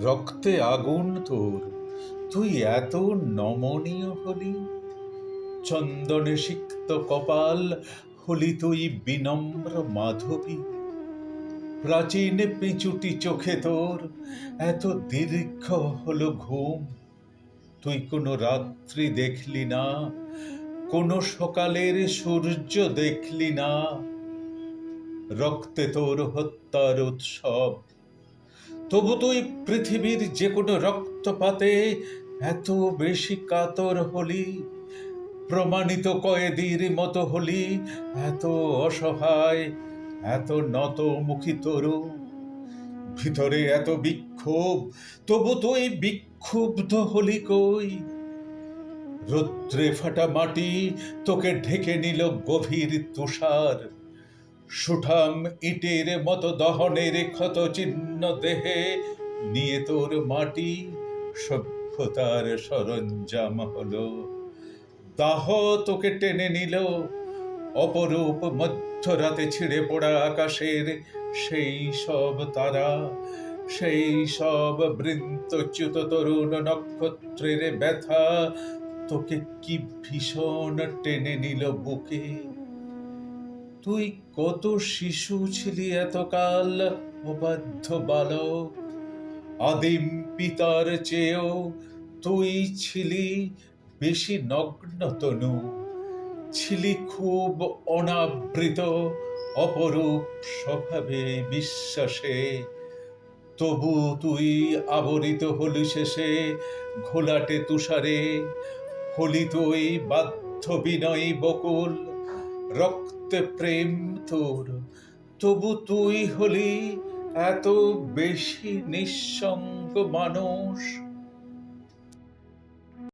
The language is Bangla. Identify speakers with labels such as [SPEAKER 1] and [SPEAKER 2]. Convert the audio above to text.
[SPEAKER 1] রক্তে আগুন তোর। তুই এত নমনীয় হলি। চন্দনে সিক্ত কপাল, হলি তুই বিনম্র মাধবী। প্রাচীন পিচুটি চোখে তোর, এত দীর্ঘ হলো ঘুম। তুই কোনো রাত্রি দেখলি না, কোনো সকালের সূর্য দেখলি না। রক্তে তোর হত্যার উৎসব তবু তুই পৃথিবীর যে কোনো রক্তপাতে এত বেশি কাতর হলি, প্রমাণিত কয়েদির মতো হলি, এত অসহায়, এত নত মুখী তরু ভিতরে এত বিক্ষোভ, তবু তুই বিক্ষুব্ধ হলি কই? রৌদ্রে ফাটা মাটি তোকে ঢেকে নিল গভীর তুষার। সুঠাম ইটের মতো দহনের ক্ষত চিহ্ন দেহে, নিয়ে তোর মাটি সভ্যতার সরঞ্জাম হলো। দাহ তোকে টেনে নিল, অপরূপ মধ্যরাতে ছিঁড়ে পড়া আকাশের সেই সব তারা, সেই সব বৃন্তচ্যুত তরুণ নক্ষত্রের ব্যথা তোকে কি ভীষণ টেনে নিল বুকে? তুই কত শিশু ছিলি এতকাল অবাধ্য বালক। আদিম পিতার চেয়েও তুই ছিলি বেশি নগ্ন তনু। ছিলি খুব অনাবৃত, অপরূপ স্বভাবে বিশ্বাসে। তবু তুই আবরিত হলি শেষে, ঘোলাটে তুষারে। হলি তুই বাধ্য বিনয়ী বকুল রক্তে প্রেম তোর। তবু তুই হলি এত বেশি নিঃসঙ্গ মানুষ।